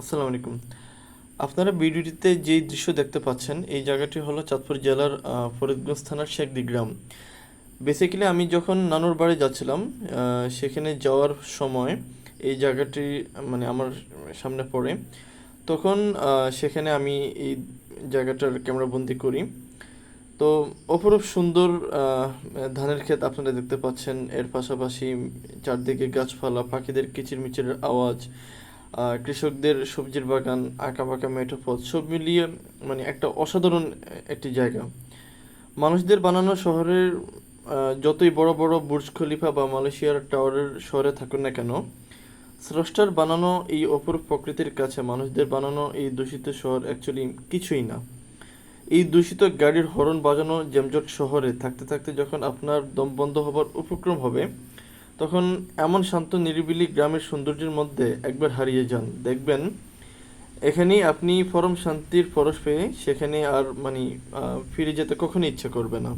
আসসালামু আলাইকুম। আপনারা ভিডিওটিতে যেই দৃশ্য দেখতে পাচ্ছেন, এই জায়গাটি হলো চাঁদপুর জেলার ফরিদগঞ্জ থানার শেখদি গ্রাম। বেসিক্যালি আমি যখন নানুর বাড়ি যাচ্ছিলাম সেখানে যাওয়ার সময় এই জায়গাটি মানে আমার সামনে পড়ে। তখন সেখানে আমি এই জায়গাটার ক্যামেরাবন্দি করি। তো অপরূপ সুন্দর ধানের ক্ষেত আপনারা দেখতে পাচ্ছেন। এর পাশাপাশি চারদিকে গাছপালা, পাখিদের কিচিরমিচিরের আওয়াজ কৃষকদের সবজির বাগান আঁকা বাঁকা মেঠো পথ, সব মিলিয়ে মানে একটা অসাধারণ একটি জায়গা। মানুষদের বানানো শহরের যতই বড় বড় বুর্জ খলিফা বা মালয়েশিয়ার টাওয়ারের শহরে থাকুন না কেন, স্রষ্টার বানানো এই অপরূপ প্রকৃতির কাছে মানুষদের বানানো এই দূষিত শহর অ্যাকচুয়ালি কিছুই না। এই দূষিত গাড়ির হর্ন বাজানো জেমজট শহরে থাকতে থাকতে যখন আপনার দম বন্ধ হবার উপক্রম হবে তখন এমন শান্ত, নিরিবিলি গ্রামের সৌন্দর্যের মধ্যে একবার হারিয়ে যান। দেখবেন, এখানেই আপনি পরম শান্তির পরশ পেয়ে সেখানে আর মানে ফিরে যেতে কখনো ইচ্ছে করবে না।